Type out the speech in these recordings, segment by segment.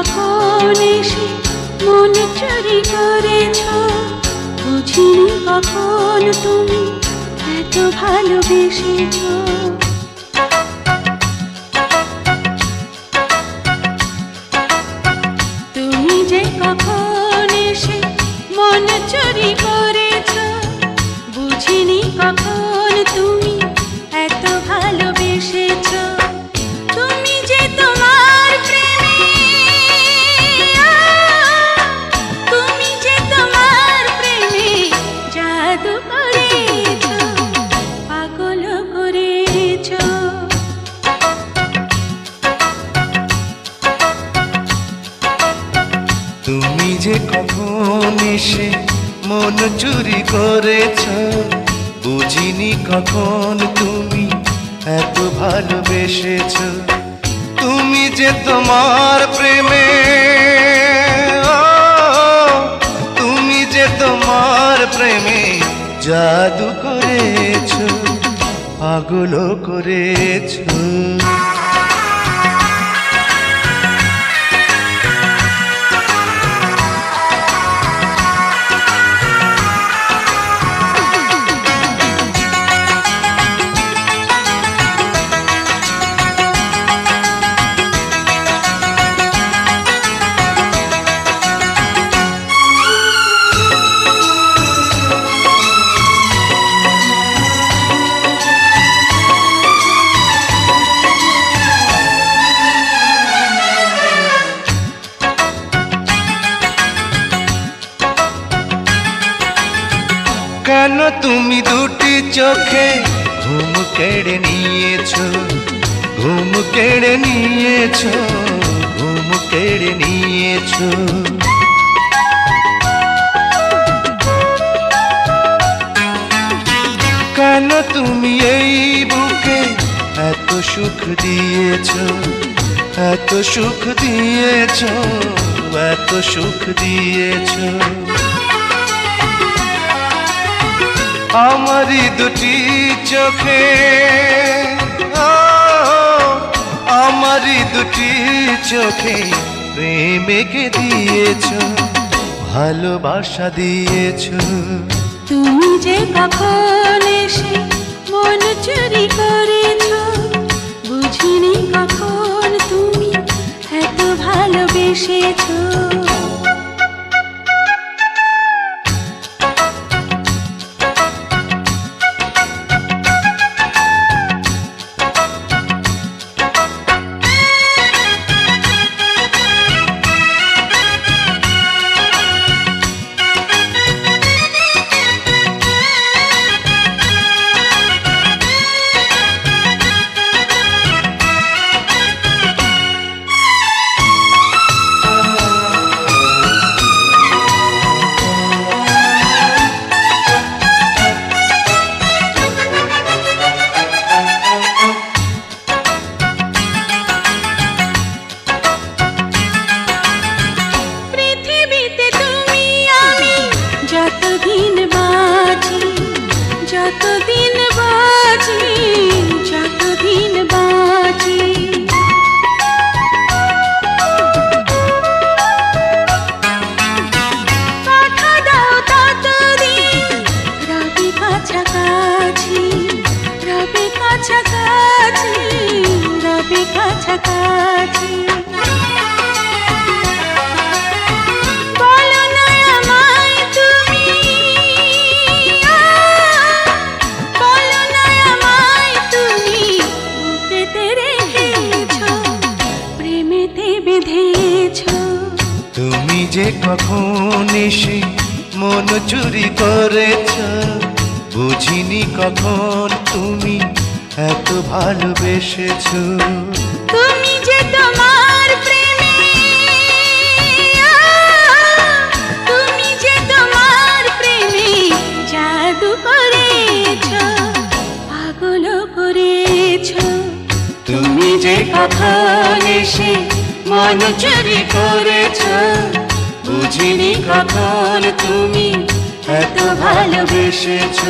কখন এসে মন চুরি করেছ। বুঝিনি কখন তুমি এত ভালোবেসেছ। তুমি যে কখন এসে মন চুরি করেছ, বুঝিনি কখন তুমি এত ভালোবেসেছ। তুমি যে তোমার প্রেমে তুমি যে তোমার প্রেমে জাদু করেছ পাগল করেছ। তুমি দুটি চোখে ঘুম কেড়ে নিয়েছো, ঘুম কেড়ে নিয়েছো, ঘুম কেড়ে নিয়েছো। কেন তুমি এই বুকে এত সুখ দিয়েছ, এত সুখ দিয়েছ, এত সুখ দিয়েছ? আমারই দুটি চোখে। আমারই দুটি চোখে প্রেমেকে দিয়েছ, ভালোবাসা দিয়েছ। তুমি যে কখন এসে মন চুরি করেছ, বুঝিনি কখন তুমি এত ভালোবেসেছ। যে কখন এসে মন চুরি করেছ? বুঝিনি কখন তুমি এত ভালোবেসেছ। তুমি যে তোমার প্রেমে তুমি যে তোমার প্রেমে জাদু করেছ পাগল করেছ। তুমি যে কখন এসে মন চুরি করেছ? বুঝিনি কখন তুমি এত ভালোবেসেছ।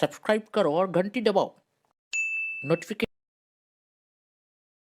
सब्सक्राइब करो और घंटी दबाओ। नोटिफिकेशन